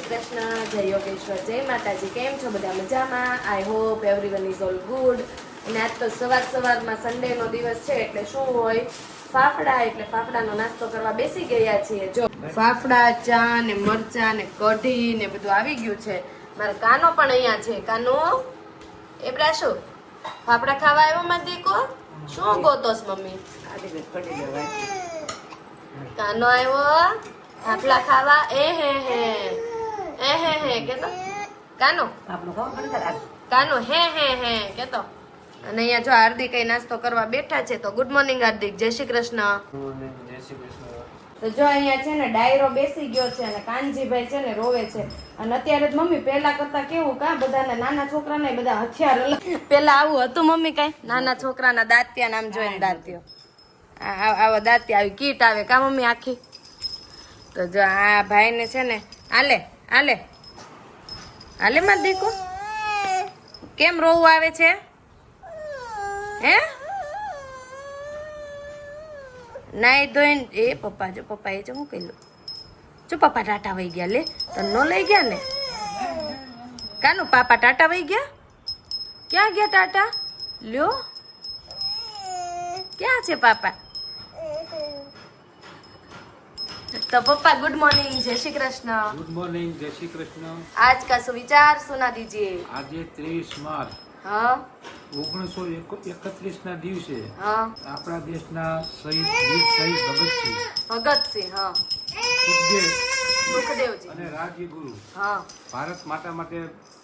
શ્રી કૃષ્ણ, જય યોગેશ્વર, જય માતાજી, કેમ છો બધા મજામાં? I hope everyone is all good અને આજ તો સવાર સવારમાં સન્ડેનો દિવસ છે એટલે શું હોય? ફાફડા, એટલે ફાફડાનો નાસ્તો કરવા બેસી ગયા છીએ. જો ફાફડા, ચા ને મરચા ને કઢી ને બધું આવી ગયું છે. મારા કાનો પણ અહીંયા છે. કાનો, એ બ્રાશો ફાફડા ખાવા આવ્યો માર દીકો? શું ગોતોસ મમ્મી? કાનો આવ્યો? ફાફડા ખાવા? એ હે હે. એ હે હે કેતો. કાનો? કાનો હે હે હે કેતો. અને અહીંયા જો હાર્દિક કઈ નાસ્તો કરવા બેઠા છે તો ગુડ મોર્નિંગ હાર્દિક. જય શ્રી કૃષ્ણ. તો જો અહીંયા છે ને ડાયરો બેસી ગયો છે અને કાનજીભાઈ છે ને રોવે છે. અને અત્યારે જ મમ્મી પહેલા કરતા કેવું કા બધાના નાના છોકરાને બધા હથિયાર અલગ. પહેલા આવું હતું મમ્મી કઈ? નાના છોકરાના દાંતિયા નામ જોઈને દાંતિયો. આવો દાંતિયા આવી કીટ આવે કા મમ્મી આખી? તો જો આ ભાઈને છે ને આલે આલે. આલે માં દેખો કેમ રોવું આવે છે? હે? નાઈ ધોઈને, એ પપ્પા, જો પપ્પા એ જો હું કહ્યું જો પપ્પા ટાટા વહી ગયા, લે. તન ન લઈ ગયા ને? કાનું પાપા ટાટા વહી ગયા? ક્યાં ગયા ટાટા? લ્યો. ક્યાં છે પાપા? तो पप्पा गुड मॉर्निंग जय श्री कृष्ण ગુડ મોર્નિંગ જય શ્રી કૃષ્ણ आज का सुविचार सुना दीजिए આજે ત્રેવીસ માર્ચ हाँ ઓગણીસો એકત્રીસ ના દિવસે हाँ આપણા દેશના શહીદ વીર શહીદ ભગતસિંહ भगत सिंह हाँ સુખદેવ સુખદેવ જી અને રાજ્યગુરુ હા ભારત માતા માટે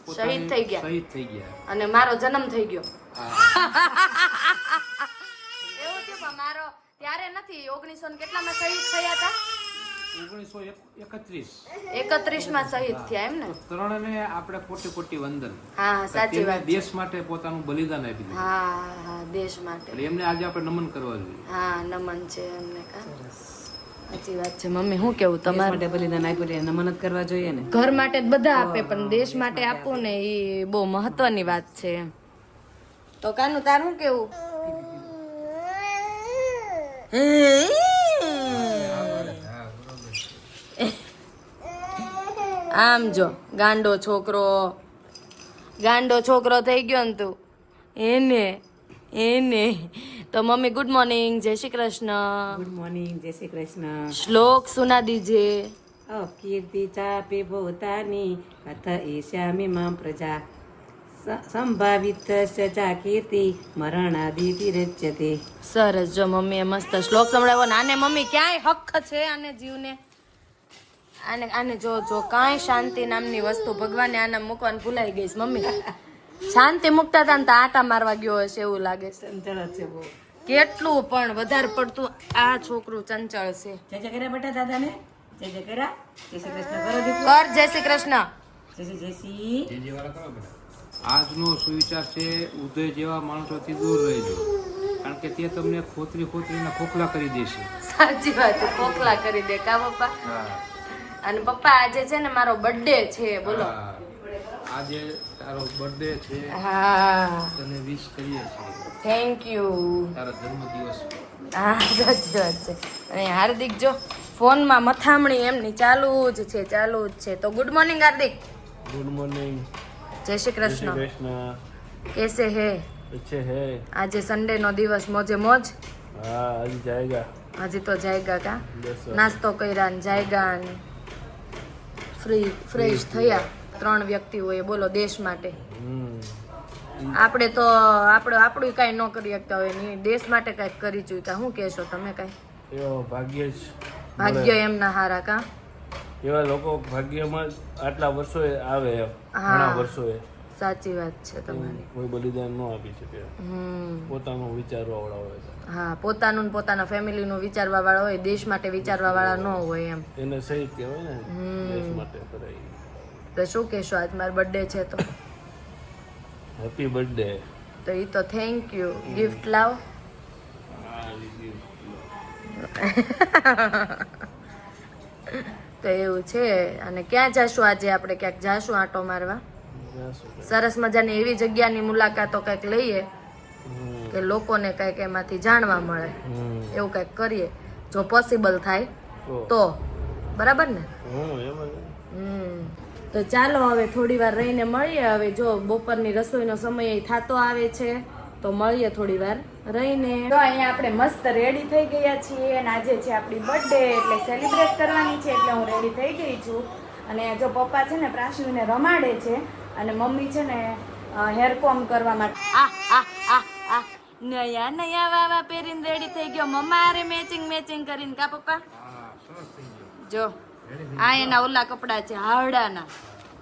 પોતાની શહીદ થઈ ગયા. શહીદ થઈ ગયા અને મારો જન્મ થઈ ગયો આ એવું છે પણ મારો ત્યારે નથી ઓગણીસો ને કેટલામાં શહીદ થયા હતા ઓગણીસો એકત્રીસ એકત્રીસમાં શહીદ થયા એમ ને ત્રણને આપણે કોટી કોટી વંદન. હા સાચી વાત દેશ માટે પોતાનું બલિદાન આપી દીધું. હા હા દેશ માટે. એટલે એમને આજે આપણે નમન કરવા જોઈએ. હા નમન છે એમને કા. સાચી વાત છે. મમ્મી શું કેવું તમારે? માટે બલિદાન આપ્યું એને મનત કરવા જોઈએ ને. ઘર માટે જ બધા આપે પણ દેશ માટે આપો ને એ બહુ મહત્વની વાત છે એમ. તો કાનું તારું કેવું? આમ જો ગાંડો છોકરો. ગાંડો છોકરો થઈ ગયો ને તું. એને એને. તો મમ્મી ગુડ મોર્નિંગ જય શ્રી કૃષ્ણ. ગુડ મોર્નિંગ જય શ્રી કૃષ્ણ. શ્લોક સુના દીજે. કીર્તિ ચાપે ભૂતાની અથ એશ્યામી મામ પ્રજા. સંભાવિત સજા કીર્તિ મરણાદિતિ રચ્યતે સરસ જો મમ્મીએ મસ્ત શ્લોક સંભળાવ્યો. ને આને મમ્મી ક્યાંય હક છે આને જીવને? આને આને જો જો કાંઈ શાંતિ નામની વસ્તુ ભગવાને આના મૂકવાનું ભૂલાઈ ગઈ છે મમ્મી. શાંતિ મૂકતા હતા ને તો આટા મારવા ગયો હશે એવું લાગે છે. કેટલું પણ વધારે પડતું આ છોકરું ચંચળ છે. જય જય કર્યા બેટા દાદાને. જય જય કર્યા. જય શ્રી કૃષ્ણ. કરો કર જય શ્રી કૃષ્ણ. જય શ્રી જય શ્રી. કરો બેટા. આજનો સુવિચાર છે ઉદય જેવા માણસોથી દૂર રહેજો. કારણ કે તે તમને ખોતરી ખોતરીને ખોખલા કરી દેશે. સાચી વાત છે ખોખલા કરી દે કા પપ્પા? હા. અને પપ્પા આજે છે ને મારો બર્થડે છે બોલો. આજે તારો બર્થડે છે. હા. તને વિશ કરીએ છીએ. થેન્ક યુ તારો જન્મદિવસ. હા સાચી વાત છે. અને હાર્દિક જો ફોનમાં મથામણી એમની ચાલુ જ છે ચાલુ જ છે. તો good morning Hardik. Good morning જય શ્રી કૃષ્ણ. કેસે હે? અચ્છે હે? આજે સન્ડે નો દિવસ મોજે મોજ? હા આજે જાયગા. આજે તો જાયગા કા? નાસ્તો કર્યા ને જાયગા ને. ફ્રી ફ્રેશ થયા. ત્રણ વ્યક્તિ હોય બોલો દેશ માટે. આપણે તો આપણે આપણું કાંઈ ન કરી શકતા હોય. નહીં દેશ માટે કાંઈક કરી ચૂક્યા શું કહેશો તમે કાંઈ? એવો ભાગ્ય જ ભાગ્ય એમના હારા કા? એવા લોકો ભાગ્યમાં આટલા વર્ષોએ આવે ઘણા વર્ષોએ. સાચી વાત છે તમારી. કોઈ બલિદાન ન આપી શકે. પોતાનું વિચારવા વાળા હોય છે. હા પોતાનું ને પોતાના ફેમિલીનું વિચારવા વાળા હોય દેશ માટે વિચારવા વાળા ન હોય એમ. એને સહી કહેવાય ને દેશ માટે તો શું કહેશો આજ મારો બર્થડે છે તો? હેપી બર્થડે તો એ તો થેન્ક યુ ગિફ્ટ લાવ. તો એવું છે. અને ક્યાં જાશું આજે આપણે? ક્યાંક જાશું આંટો મારવા? સરસ મજાની એવી જગ્યાની મુલાકાતો કંઈક લઈએ કે લોકોને કંઈક એમાંથી જાણવા મળે. એવું કંઈક કરીએ જો પોસિબલ થાય તો. બરાબર ને? હમ. તો ચાલો હવે થોડી વાર રહીને મળીએ. હવે જો બપોરની રસોઈનો સમય થતો આવે છે તો મળીએ થોડી વાર રહીને. તો અહીંયા આપણે મસ્ત રેડી થઈ ગયા છીએ. અને આજે છે આપણી બર્થડે એટલે સેલિબ્રેટ કરવાની છે એટલે હું રેડી થઈ ગઈ છું. અને જો પપ્પા છે ને પ્રાશુને રમાડે છે અને મમ્મી છે ને હેર કોમ કરવા માટે. આ આ આ આ. નયા નયા વાવા પહેરીને રેડી થઈ ગયો. મમ્મા અરે મેચિંગ મેચિંગ કરીને કા, પપ્પા? જો, આ એના ઓલા કપડા છે, હાવડાના.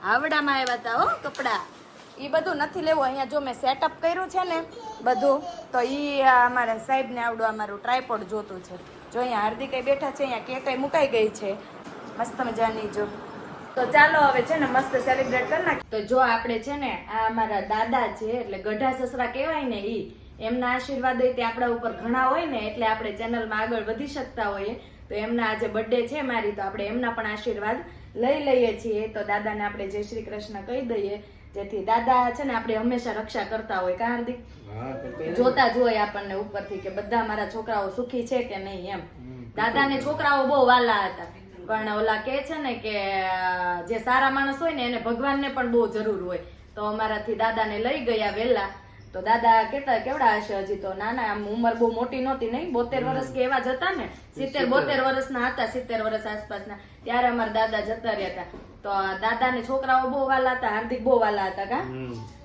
હાવડામાં આવ્યા હતા હો કપડા. એ બધું નથી લેવું. અહીંયા જો મેં સેટઅપ કર્યું છે ને બધું, તો એ અમારા સાહેબને આવડું અમારું ટ્રાયપોડ જોતું છે. જો અહીંયા હાર્દિક બેઠા છે, અહીંયા કેકાઈ મુકાઈ ગઈ છે. મસ્ત મજાની જો. તો ચાલો હવે છે ને મસ્ત સેલિબ્રેટ કરી નાખીએ. તો જો આપણે છે ને આ અમારા દાદા છે એટલે ગઢા સસરા કહેવાય ને ઈ એમના આશીર્વાદ હોય તે આપણા ઉપર ઘણા હોય ને એટલે આપણે ચેનલમાં આગળ વધી શકતા હોઈએ. તો એમના આજે બર્થડે છે મારી તો આપણે એમના પણ આશીર્વાદ લઈ લઈએ છીએ. તો દાદાને આપણે જય શ્રી કૃષ્ણ કહી દઈએ. જેથી દાદા છે ને આપણે હંમેશા રક્ષા કરતા હોય. કા હાર્દિક? જોતા જ હોય આપણને ઉપરથી કે બધા મારા છોકરાઓ સુખી છે કે નહીં એમ. દાદાને છોકરાઓ બહુ વાલા હતા. પણ ઓલા કે છે ને કે જે સારા માણસ હોય ને એને ભગવાનને પણ બહુ જરૂર હોય. તો અમારાથી દાદાને લઈ ગયા વહેલા તો દાદા કેટલા કેવડા હશે હજી તો? નાના આમ ઉંમર બહુ મોટી નહોતી નહીં? બોતેર વર્ષ કે એવા જ હતા ને? સિત્તેર બોતેર વર્ષના હતા સિત્તેર વર્ષ આસપાસના. ત્યારે અમારા દાદા જતા રહ્યા હતા. તો દાદાને છોકરાઓ બહુ વાલા હતા હાર્દિક બહુ વાલા હતા કા?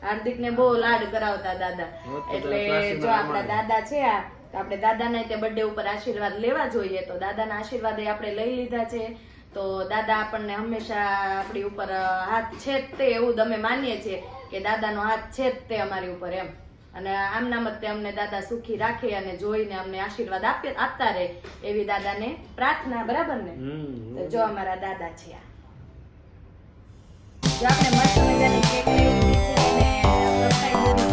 હાર્દિક ને બહુ લાડ કરાવતા દાદા. એટલે જો આપણા દાદા છે આ તો આપણે દાદાના તે બર્થડે ઉપર આશીર્વાદ લેવા જોઈએ. તો દાદાના આશીર્વાદ આપણે લઈ લીધા છે. તો દાદા આપણને હંમેશા આપણી ઉપર હાથ છે તે એવું અમે માનીએ છીએ કે દાદાનો હાથ છે તે અમારી ઉપર એમ. અને આમ નામ જ અમને દાદા સુખી રાખે અને જોઈને અમને આશીર્વાદ આપે આપતા રહે એવી દાદાને પ્રાર્થના બરાબર ને? તો જો અમારા દાદા છે આ. જો આપણે મસ્ત મજાની કેક લઈ છે અને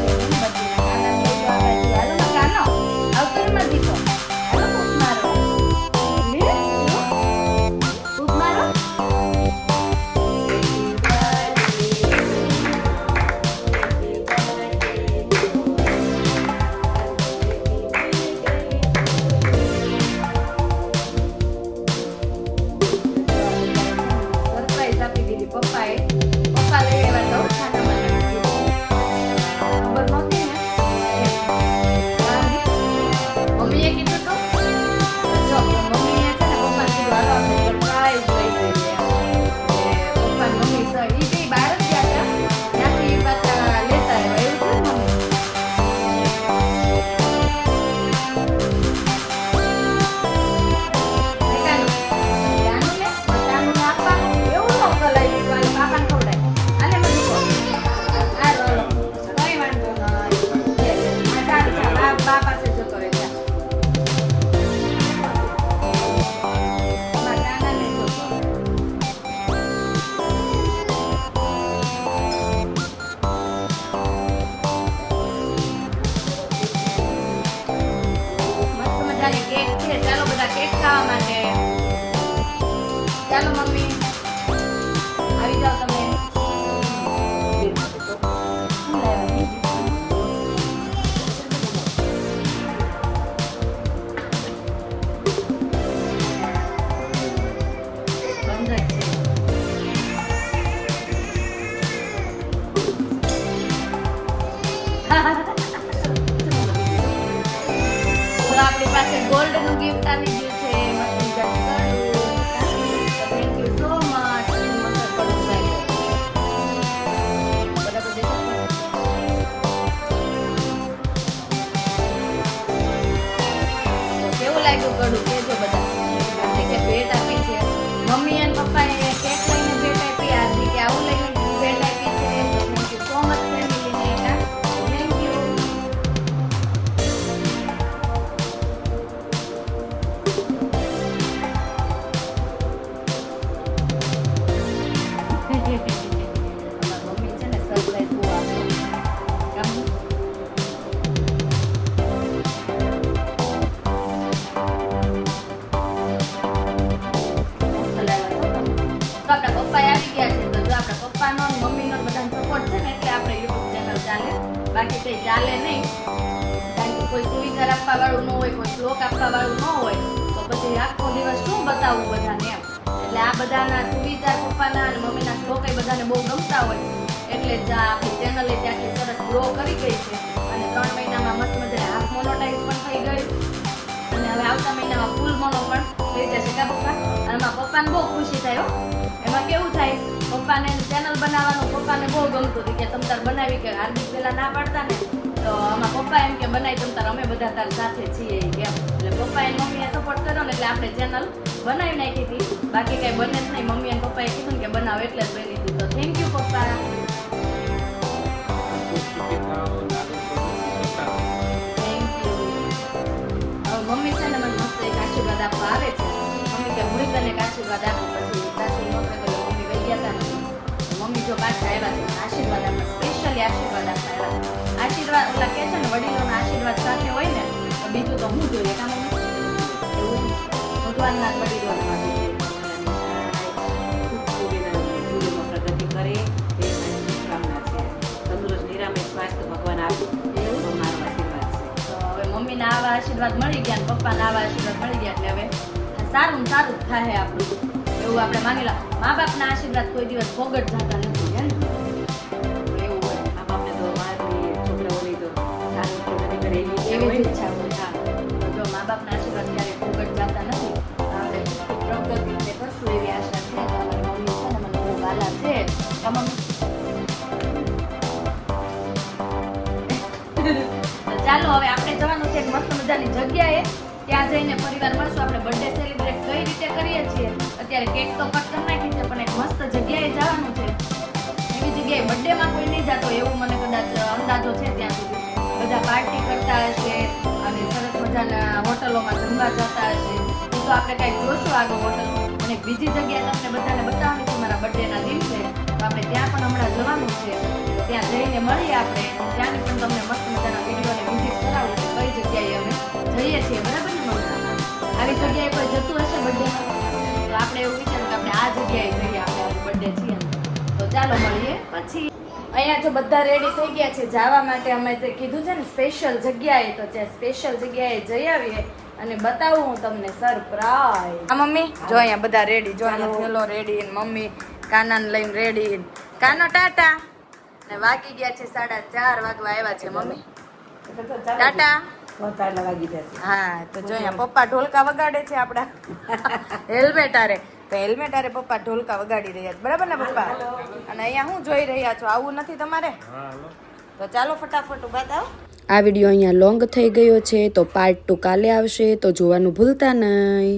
બધા માટે ચાલો મમ્મી આવી જાઓ તમે. આપણી પાસે ગોલ્ડનું ગિફ્ટ આવી ગયું. શ્લોક આપવા વાળું ન હોય, તો પછી આખો દિવસ શું બતાવવું બધાને એમ? એટલે આ બધાના સુવિચાર પપ્પાના અને મમ્મીના શ્લોક એ બધાને બહુ ગમતા હોય. એટલે જ આપણી ચેનલ ત્યાંથી સરસ ગ્રો કરી ગઈ છે. અને ત્રણ મહિનામાં મસ્ત મજાને હાફ મોનોટાઈઝ પણ થઈ ગયું અને હવે આવતા મહિનામાં ફૂલ મોનો પણ થઈ જશે, કા પપ્પા? અને મારા પપ્પાને બહુ ખુશી થાય એમાં કેવું થાય, પપ્પાને ચેનલ બનાવવાનું પપ્પાને બહુ ગમતું હતું, કે તમ તાર બનાવી કે હાર્દિક પહેલાં ના પાડતા ને તો આમાં પપ્પા એમ કે બનાવી તમ તાર અમે બધા તાર સાથે છીએ એમ. એટલે પપ્પા અને મમ્મીએ સપોર્ટ કર્યો ને એટલે આપણે ચેનલ બનાવી નાખી હતી. બાકી કઈ બને જ નહીં. મમ્મી અને પપ્પાએ કીધું કે બનાવ એટલે જ બની હતી તો થેન્ક યુ પપ્પા. મમ્મી છે ને મને મસ્ત એક આશીર્વાદ આપવા આવે છે. મમ્મી કે હું તને એક આશીર્વાદ આપું. પછી મમ્મી વહી ગયા હતા મમ્મી જો પાછા આવ્યા છે, આશીર્વાદ આપવા સ્પેશિયલી આશીર્વાદ આપતા આશીર્વાદ ઓલા કહે છે ને, વડીલોના આશીર્વાદ સાથે હોય ને બીજું તો હું જોઈએ કામ ભગવાનના વડીલોના તંદુરસ્ત નિરામય સ્વાસ્થ્ય ભગવાન આપે એવું હવે મમ્મીના આવા આશીર્વાદ મળી ગયા ને પપ્પાના આવા આશીર્વાદ મળી ગયા એટલે હવે સારું સારું થાય આપણું. એવું આપણે માની લો. મા બાપના આશીર્વાદ કોઈ દિવસ ફોગટ જતા નથી. અત્યારે કેક તો કટ કરી નાખી છે, પણ એક મસ્ત જગ્યાએ જવાનું છે. એવી જગ્યાએ બર્થડેમાં કોઈ નહીં જતો, એવું મને કદાચ અંદાજો છે ત્યાં સુધી. બધા પાર્ટી કરતા હશે અને સરસ મજાના હોટલોમાં જમવા જતા હશે. એ તો આપણે કાંઈક જોશું આગળ હોટલ. અને બીજી જગ્યા તમને બધાને બતાવવાની છે મારા બર્થડેના દિવસે. તો આપણે ત્યાં પણ હમણાં જવાનું છે. ત્યાં જઈને મળીએ આપણે. ત્યાંની પણ તમને મસ્ત મજાના વિડીયોને વિઝિટ કરાવું કઈ જગ્યાએ અમે જઈએ છીએ, બરાબર ને આવી જગ્યાએ જગ્યાએ જઈએ આપણે બર્થડે છીએ તો ચાલો મળીએ પછી. અહીંયા જો બધા રેડી થઈ ગયા છે જવા માટે અમે જે કીધું છે ને સ્પેશિયલ જગ્યાએ તો ત્યાં સ્પેશિયલ જગ્યાએ જઈ આવીએ અને બતાવું હું તમને સરપ્રાઈઝ આ મમ્મી? જો અહીંયા બધા રેડી જો થેલો રેડી મમ્મી કાનાને લઈને રેડી કાનો ટાટા? ને વાગી ગયા છે સાડા ચાર વાગવા આવ્યા છે મમ્મી? ટાટા? હા તો જો અહીંયા પપ્પા ઢોલકા વગાડે છે આપડા હેલ્મેટ આરે તો હેલ્મેટ આરે પપ્પા ઢોલકા વગાડી રહ્યા છે. બરાબર ને પપ્પા? અને અહીંયા હું જોઈ રહ્યા છો? આવું નથી તમારે? તો ચાલો ફટાફટ ઊભા થાવ આ વીડિયો અહીંયા લોંગ થઈ ગયો છે તો પાર્ટ ટુ કાલે આવશે તો જોવાનું ભૂલતા નહીં.